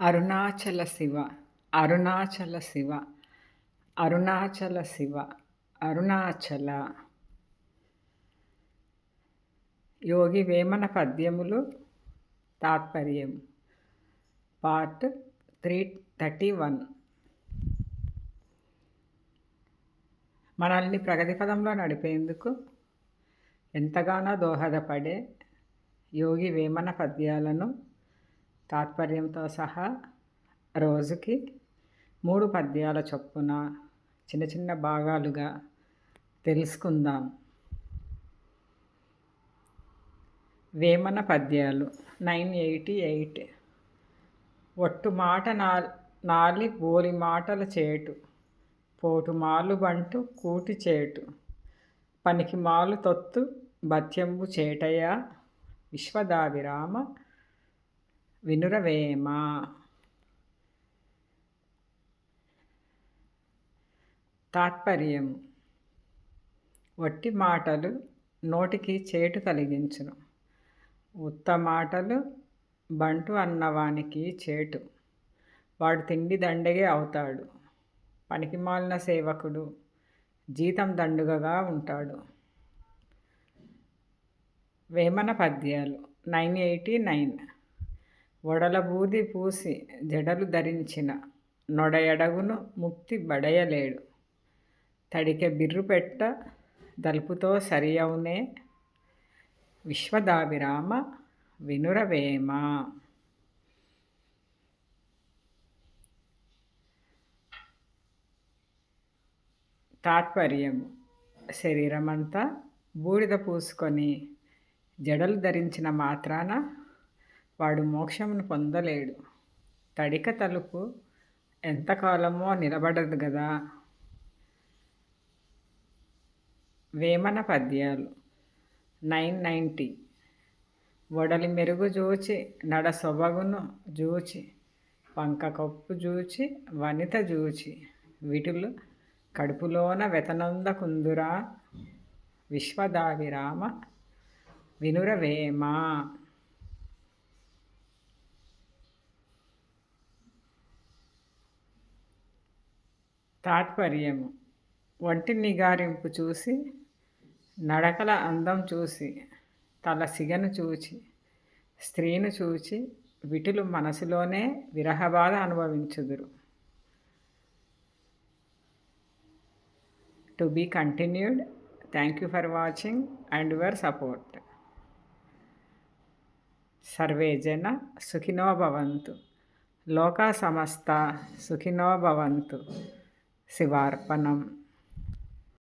అరుణాచల శివ అరుణాచల శివ అరుణాచల శివ అరుణాచల. యోగి వేమన పద్యములు తాత్పర్యం. Part three thirty one. మనల్ని ప్రగతి పదంలో నడిపేందుకు ఎంతగానో దోహదపడే యోగి వేమన పద్యాలను తాత్పర్యంతో సహా రోజుకి మూడు పద్యాల చొప్పున చిన్న చిన్న భాగాలుగా తెలుసుకుందాం. వేమన పద్యాలు నైన్ ఎయిటీ ఎయిట్. ఒట్టు మాట నా నాలి బోలి మాటల చేటు. పోటు మాలు బంటు కూటి చేటు. పనికి మాలు తొత్తు బత్యంబు చేటయ్య విశ్వదావిరామ వినురవేమ తాత్పర్యం. వట్టి మాటలు నోటికి చేటు కలిగించును. ఉత్త మాటలు బంటు అన్నవానికి చేటు. వాడు తిండి దండగే అవుతాడు. పనికిమాలిన సేవకుడు జీతం దండుగగా ఉంటాడు. వేమన పద్యాలు నైన్ ఎయిటీ నైన్. వడలబూది పూసి జడలు ధరించిన నొడయడగును ముక్తి బడయలేడు. తడికె బిర్రు పెట్ట దల్పుతో సరియవునే విశ్వదాభిరామ వినురవేమ. తాత్పర్యం శరీరమంతా బూడిద పూసుకొని జడలు ధరించిన మాత్రాన వాడు మోక్షమును పొందలేడు. తడిక తలుపు ఎంతకాలమో నిలబడదు కదా వేమన పద్యాలు. నైన్ నైంటీ వడలి మెరుగు జూచి నడ సొబగును జూచి పంక కప్పు జూచి వనిత జూచి వీటిలో కడుపులోన వెతనంద కుందురా విశ్వదావిరామ వినురవేమ తాత్పర్యము. వంటి నిగారింపు చూసి నడకల అందం చూసి తల సిగను చూచి స్త్రీను చూచి విటులు మనసులోనే విరహబాధ అనుభవించుదురు. To be continued thank you for watching and your support. Survey జన సుఖినో భవంతు. లోకా సమస్త సుఖినో భవంతు. శివార్పణం.